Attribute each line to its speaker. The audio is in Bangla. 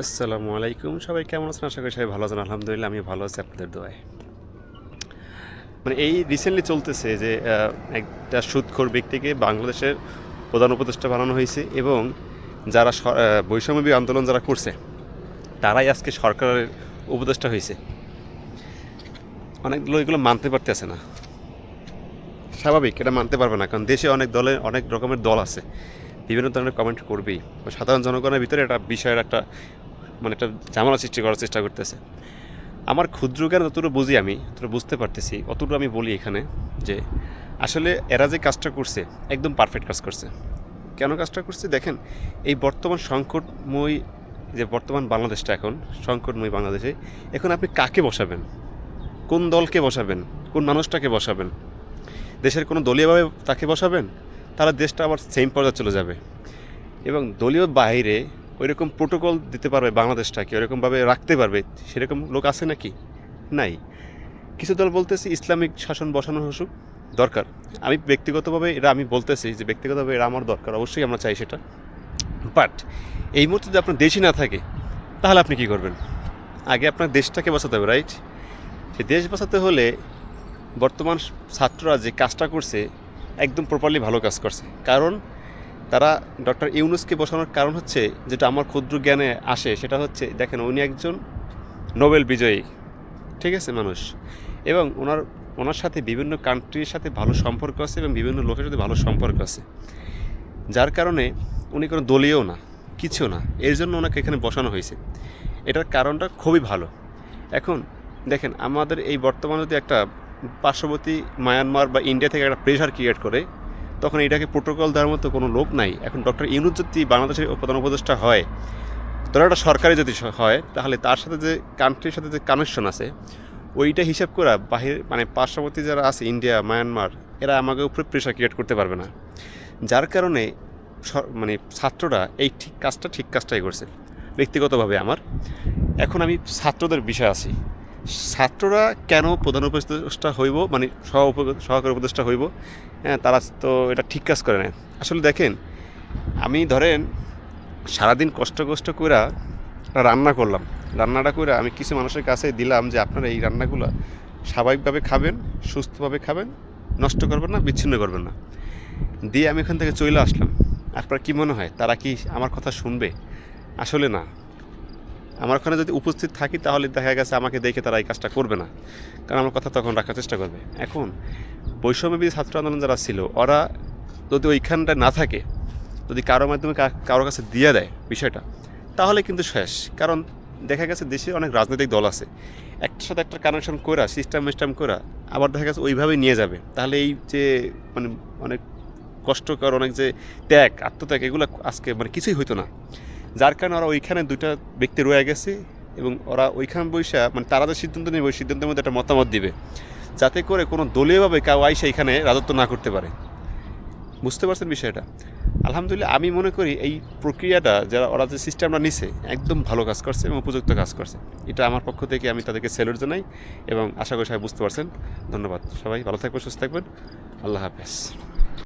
Speaker 1: আসসালামু আলাইকুম। সবাই কেমন আছেন? আশা করি সবাই ভালো আছেন। আলহামদুলিল্লাহ আমি ভালো আছি আপনাদের দোয়ায়। মানে এই রিসেন্টলি চলতেছে যে একটা সুদখোর ব্যক্তিকে বাংলাদেশের প্রধান উপদেষ্টা বানানো হয়েছে এবং যারা বৈষম্যবী আন্দোলন যারা করছে, তারাই আজকে সরকারের উপদেষ্টা হয়েছে। অনেক লোক এগুলো মানতে পারতেছে না। স্বাভাবিক, এটা মানতে পারবে না, কারণ দেশে অনেক দলে, অনেক রকমের দল আছে। বিভিন্ন ধরনের কমেন্ট করবেই। সাধারণ জনগণের ভিতরে একটা বিষয়ের একটা মানে একটা ঝামেলা সৃষ্টি করার চেষ্টা করতেছে। আমার ক্ষুদ্র জ্ঞান যতটুকু বুঝি আমি, ততটুকু বুঝতে পারতেছি, অতটুকু আমি বলি এখানে যে আসলে এরা যে কাজটা করছে, একদম পারফেক্ট কাজ করছে। কেন কাজটা করছে? দেখেন, এই বর্তমান সংকটময় যে বর্তমান বাংলাদেশটা এখন, সংকটময় বাংলাদেশে, এখন আপনি কাকে বসাবেন? কোন দলকে বসাবেন? কোন মানুষটাকে বসাবেন? দেশের কোনো দলীয়ভাবে তাকে বসাবেন? তাহলে দেশটা আবার সেম পর্যায়ে চলে যাবে। এবং দলীয় বাইরে ওইরকম প্রোটোকল দিতে পারবে বাংলাদেশটাকে, ওইরকমভাবে রাখতে পারবে। সেরকম লোক আছে নাকি? নাই। কিছু দল বলতেছে ইসলামিক শাসন বসানো হসুক দরকার। আমি ব্যক্তিগতভাবে এটা আমি বলতেছি যে ব্যক্তিগতভাবে এটা আমার দরকার, অবশ্যই আমরা চাই সেটা। বাট এই মুহূর্তে যদি আপনার দেশই না থাকে, তাহলে আপনি কী করবেন? আগে আপনার দেশটাকে বাঁচাতে হবে রাইট সে দেশ বাঁচাতে হলে বর্তমান ছাত্ররা যে কাজটা করছে, একদম প্রপারলি ভালো কাজ করছে। কারণ তারা ডক্টর ইউনুসকে বসানোর কারণ হচ্ছে যেটা আমার ক্ষুদ্র জ্ঞানে আসে, সেটা হচ্ছে, দেখেন উনি একজন নোবেল বিজয়ী, ঠিক আছে মানুষ? এবং ওনার ওনার সাথে বিভিন্ন কান্ট্রির সাথে ভালো সম্পর্ক আছে এবং বিভিন্ন লোকের সাথে ভালো সম্পর্ক আছে। যার কারণে উনি কোনো দলীয় না কিছু না। এর জন্য ওনাকে এখানে বসানো হয়েছে। এটার কারণটা খুবই ভালো। এখন দেখেন, আমাদের এই বর্তমানে যদি একটা পার্শ্ববর্তী মায়ানমার বা ইন্ডিয়া থেকে একটা প্রেশার ক্রিয়েট করে তখন এটাকে প্রোটোকল দেওয়ার মতো কোনো লোক নাই। এখন ডক্টর ইউনুস যদি বাংলাদেশের প্রধান উপদেষ্টা হয়, ধরো একটা সরকারি যদি হয়, তাহলে তার সাথে যে কান্ট্রির সাথে যে কানেকশন আছে, ওইটা হিসাব করা বাহির মানে পার্শ্ববর্তী যারা আছে ইন্ডিয়া মায়ানমার এরা আমাকে উপরে প্রেশার ক্রিয়েট করতে পারবে না। যার কারণে মানে ছাত্ররা এই ঠিক কাজটা ঠিক কাজটাই করছে, ব্যক্তিগতভাবে আমার। এখন আমি ছাত্রদের বিষয় আছি। ছাত্ররা কেন প্রধান উপদেষ্টা হইব মানে সহ, সহকারী উপদেষ্টা হইব হ্যাঁ তারা তো এটা ঠিক কাজ করে না আসলে দেখেন, আমি ধরেন সারাদিন কষ্ট কষ্ট করে রান্না করলাম। রান্নাটা করে আমি কিছু মানুষের কাছে দিলাম যে, আপনারা এই রান্নাগুলো স্বাভাবিকভাবে খাবেন, সুস্থভাবে খাবেন, নষ্ট করবেন না, বিচ্ছিন্ন করবেন না। দিয়ে আমি এখান থেকে চলে আসলাম। আপনার কি মনে হয়, তারা কি আমার কথা শুনবে? আসলে না। আমার ওখানে যদি উপস্থিত থাকি, তাহলে দেখা গেছে আমাকে দেখে তারা এই কাজটা করবে না। কারণ আমার কথা তখন রাখার চেষ্টা করবে। এখন বৈষম্যবিধি ছাত্র আন্দোলন যারা ছিল, ওরা যদি ওইখানটা না থাকে, যদি কারও মাধ্যমে কা- কারোর কাছে দিয়ে দেয় বিষয়টা, তাহলে কিন্তু শেষ। কারণ দেখা গেছে দেশে অনেক রাজনৈতিক দল আছে। একটার সাথে একটা কানেকশন করা সিস্টেম মিস্টেম করা আবার দেখা গেছে ওইভাবেই নিয়ে যাবে। তাহলে এই যে মানে অনেক কষ্টকর, অনেক যে ত্যাগ, আত্মত্যাগ, এগুলো আজকে মানে কিছুই হইতো না। যার কারণে ওরা ওইখানে দুইটা ব্যক্তি রয়ে গেছে এবং ওরা ওইখানে বৈশা মানে তারা যে সিদ্ধান্ত নেবে, ওই সিদ্ধান্তের মধ্যে একটা মতামত দিবে। যাতে করে কোনো দলীয়ভাবে কেউ আইসা এখানে রাজত্ব না করতে পারে। বুঝতে পারছেন বিষয়টা? আলহামদুলিল্লাহ, আমি মনে করি এই প্রক্রিয়াটা যারা, ওরা যে সিস্টেমটা নিছে, একদম ভালো কাজ করছে এবং উপযুক্ত কাজ করছে। এটা আমার পক্ষ থেকে আমি তাদেরকে স্যালুট জানাই এবং আশা করি সবাই বুঝতে পারছেন। ধন্যবাদ সবাই, ভালো থাকবেন, সুস্থ থাকবেন। আল্লাহ হাফেজ।